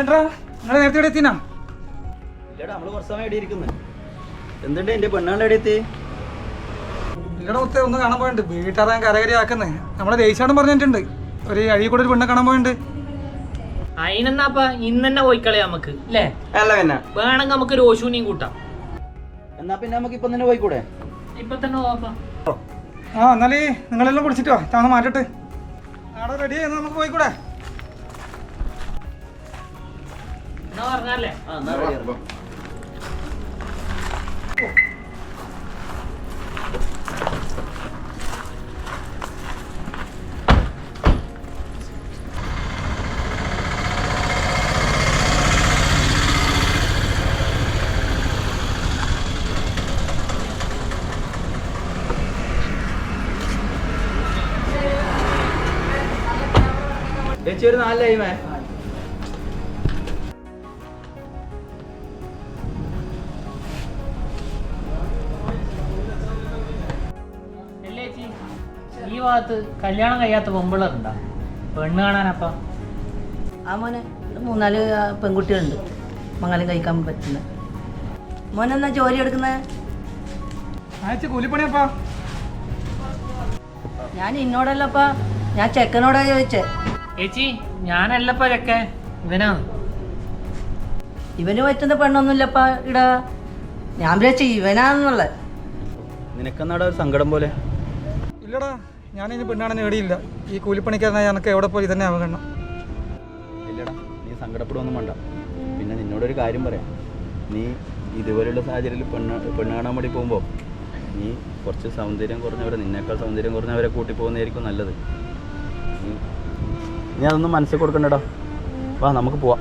എന്താ നിങ്ങൾ നേരത്തെ ഇവിടെ എത്തിനാ? ഇല്ലടാ നമ്മൾ കുറച്ച് സമയം ഇവിടെ ഇരിക്കുന്നു. എന്തുണ്ട് എന്റെ പെണ്ണാണ് എവിടെ എത്തി? ഇല്ലടാ ഒത്തേ ഒന്ന് കാണാൻ പോയിട്ടുണ്ട്. വീട്ടാറാൻ കരകരി ആക്കുന്നേ നമ്മളെ ദേശാടം പറഞ്ഞിട്ടുണ്ട്. ഒരു അഴി കൂടെ ഒരു പെണ്ണെ കാണാൻ പോയിട്ടുണ്ട് അതിനെന്നാപ്പ ഇന്ന് തന്നെ പോയിക്കളയാ നമുക്ക് അല്ലേ അല്ല പിന്നെ. വേണമെങ്കിൽ നമുക്ക് ഒരു ഓശൂനിയും കൂട്ടാം. എന്നാ പിന്നെ നമുക്ക് ഇപ്പൊ തന്നെ പോയിക്കൂടെ? ഇപ്പൊ തന്നെ പോവാം ആ എന്നാലേ നിങ്ങളെല്ലാം കുടിച്ചിട്ടോ തവണ മാറ്റട്ടെ. ആടെ റെഡി ആയി നമുക്ക് പോയിക്കൂടെ? എന്നാ പറഞ്ഞല്ലേ ആ എന്നാ ആണ്. ചേച്ചി ഒരു നാല് ലൈമേ അല്ലേ ചേച്ചി? ഈ ഭാഗത്ത് കല്യാണം കഴിയാത്ത പെമ്പിളറുണ്ടാ പെണ്ണ് കാണാനപ്പ? ആ മോനെ മൂന്നാൽ പെൺകുട്ടികളുണ്ട്. മംഗലം കഴിക്കാൻ പറ്റുന്ന മോനെന്നാ ജോലി എടുക്കുന്നത് കൂലിപ്പണിയപ്പാ? ഞാൻ ഇന്നോടല്ലപ്പാ. ഞാൻ ചെക്കനോടാ ചോദിച്ചേ. ചേച്ചി ഞാനല്ലപ്പ ചക്കെ ഇവനാണ് ഇവന്. പറ്റുന്ന പെണ്ണൊന്നുമില്ലപ്പാ ഇടാ. ഞാൻ വിചാരിച്ച ഇവനാന്നുള്ള നിനക്കെന്നാടാ ഒരു സങ്കടം പോലെ? ഇല്ലടാ ഞാൻ ഇനി പെണ്ണാണ് നേടിയില്ല ഈ കൂലിപ്പണിക്കാരനായ എനിക്ക് എവിടെ പോയി തന്നെ അവഗണം ഇല്ലടാ നീ സങ്കടപ്പെടുവൊന്നും വേണ്ട. പിന്നെ നിന്നോടൊരു കാര്യം പറയാം. നീ ഇതുപോലെയുള്ള സാഹചര്യത്തിൽ പെണ്ണ് പെണ്ണ് കാണാൻ വേണ്ടി പോകുമ്പോൾ നീ കുറച്ച് സൗന്ദര്യം കുറഞ്ഞവരെ നിന്നേക്കാൾ സൗന്ദര്യം കുറഞ്ഞവരെ കൂട്ടി പോകുന്നതായിരിക്കും നല്ലത്. നീ നീ അതൊന്നും മനസ്സിൽ കൊടുക്കണ്ടടാ. വാ നമുക്ക് പോവാം.